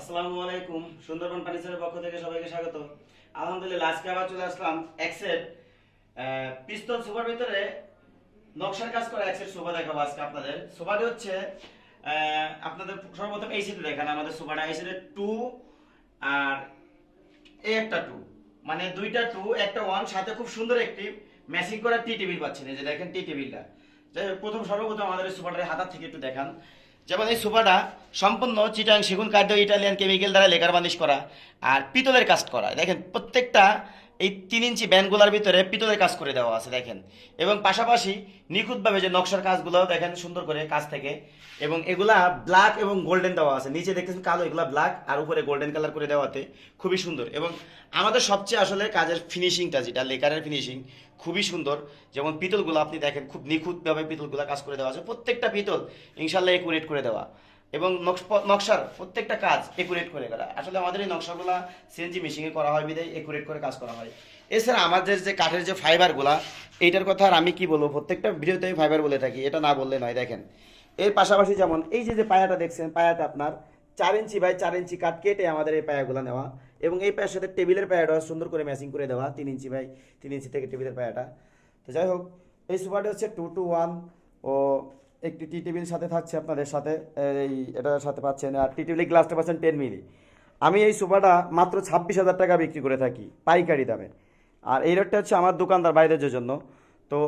আসসালামু আলাইকুম, সুন্দরবন ফার্নিচারের পক্ষ থেকে সবাইকে স্বাগত। আলহামদুলিল্লাহ, আজকে আবার চলে আসলাম এক্সের পিস্তল সোফার ভিতরে নকশার কাজ করা এক্সের সোফা দেখাবো আজকে আপনাদের। সোফাটি হচ্ছে আপনাদের সর্বপ্রথম এই সিটে দেখেন, আমাদের সোফাটা এই টু আর এই একটা টু মানে দুইটা টু একটা ওয়ান সাথে খুব সুন্দর একটি ম্যাচিং করা টি টেবিল পাচ্ছেন এই যে দেখেন টি। টেবিলটা প্রথম সর্বপ্রথম আমাদের সোফাটার হাতার থেকে একটু দেখান। যেমন এই সোফাটা সম্পূর্ণ চিটাং সেগুন কাঠ ইটালিয়ান কেমিক্যাল দ্বারা লেকার বানিশ করা আর পিতলের কাজ করা। দেখেন, প্রত্যেকটা এই তিন ইঞ্চি ব্যান্ডগুলোর ভিতরে পিতলের কাজ করে দেওয়া আছে, দেখেন। এবং পাশাপাশি নিখুঁতভাবে যে নকশার কাজগুলো, দেখেন, সুন্দর করে কাজ থেকে। এবং এগুলা ব্ল্যাক এবং গোল্ডেন দেওয়া আছে। নিচে দেখতেছেন কালো, এগুলা ব্ল্যাক, আর উপরে গোল্ডেন কালার করে দেওয়াতে খুবই সুন্দর। এবং আমাদের সবচেয়ে আসলে কাজের ফিনিশিংটা যেটা, লেকারের ফিনিশিং, খুবই সুন্দর। যেমন পিতলগুলো আপনি দেখেন, খুব নিখুঁতভাবে পিতলগুলো কাজ করে দেওয়া আছে। প্রত্যেকটা পিতল ইনশাল্লাহ একুরেট করে দেওয়া। এবং নকশ- নকশার প্রত্যেকটা কাজ একুরেট করে করা আসলে আমাদের এই নকশাগুলো সিএনজি মেশিনে করা হয় বিদায় একুরেট করে কাজ করা হয়। এছাড়া আমাদের যে কাঠের যে ফাইবারগুলা এইটার কথা আর আমি কি বলব, প্রত্যেকটা ভিডিওতে আমি ফাইবার বলে থাকি, এটা না বললে নয়, দেখেন। এর পাশাপাশি যেমন, এই যে যে পায়াটা দেখছেন, পায়াটা আপনার চার ইঞ্চি বাই চার ইঞ্চি কাঠ কেটে আমাদের এই পায়াগুলো নেওয়া এবং এই পায়ের সাথে টেবিলের পায়াটা সুন্দর করে ম্যাচিং করে দেওয়া, তিন ইঞ্চি বাই তিন ইঞ্চি থেকে টেবিলের পায়াটা। তো যাই হোক, এই সোফাটা হচ্ছে টু টু ওয়ান ও একটি টি টেবিল সাথে থাকছে আপনাদের সাথে, এই এটার সাথে পাচ্ছেন, আর টি গ্লাসটা পাচ্ছেন টেন মিলি। আমি এই সোফাটা মাত্র ছাব্বিশ হাজার টাকা বিক্রি করে থাকি, পাইকারি দামে। আর এই রেটটা হচ্ছে আমার দোকানদার ভাইদের জন্য। তো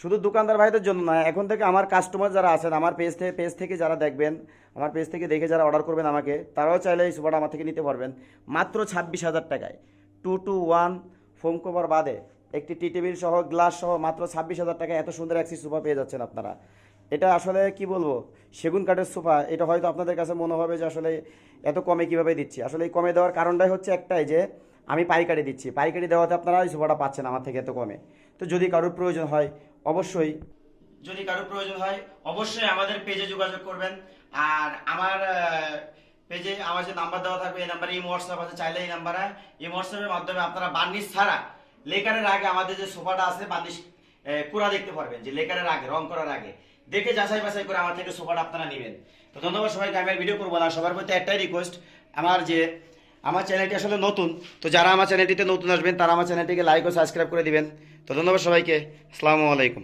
শুধু দোকানদার ভাইদের জন্য নয় এখন থেকে আমার কাস্টমার যারা আছেন, আমার পেজ থেকে পেজ থেকে যারা দেখবেন, আমার পেজ থেকে দেখে যারা অর্ডার করবেন আমাকে, তারাও চাইলে এই সোফাটা আমার থেকে নিতে পারবেন, মাত্র ছাব্বিশ হাজার টাকায়। Two two one foam cover বাদে, একটি টি টেবিল সহ গ্লাস সহ মাত্র ছাব্বিশ হাজার টাকায় এত সুন্দর একটি সোফা পেয়ে যাচ্ছেন আপনারা। এটা আসলে কি বলব? সেগুন কাঠের সোফা, এটা হয়তো আপনাদের কাছে মনে হবে যে আসলে এত কমে কীভাবে দিচ্ছি? আসলে এই কমে দেওয়ার কারণটাই হচ্ছে একটাই যে, আমি পাইকারি দিচ্ছি। পাইকারি দেওয়াতে আপনারা এই সোফাটা পাচ্ছেন আমার থেকে এত কমে। তো যদি কারোর প্রয়োজন হয়, অবশ্যই। যদি কারোর প্রয়োজন হয়, অবশ্যই আমাদের পেজে যোগাযোগ করবেন। আর আমার পেজে আমার যে নাম্বার দেওয়া থাকবে, এই নাম্বারে এই হোয়াটসঅ্যাপ আছে, চাইলে এই নাম্বারে। এই হোয়াটসঅ্যাপের মাধ্যমে আপনারা বার্নিশ ছাড়া লেকারের আগে আমাদের যে সোফাটা আছে, বার্নিশ কুড়া দেখতে পারবেন যে লেকারের আগে, রং করার আগে। দেখে যাচাই বাছাই করে আমার থেকে সোফাটা আপনারা নেবেন। তো ধন্যবাদ সবাইকে, আমি ভিডিও করব না। সবার প্রতি একটাই রিকোয়েস্ট আমার যে, আমার চ্যানেলটি আসলে নতুন, তো যারা আমার চ্যানেলটিতে নতুন আসবেন, তারা আমার চ্যানেলটিকে লাইক ও সাবস্ক্রাইব করে দিবেন। তো ধন্যবাদ সবাইকে, আসসালামু আলাইকুম।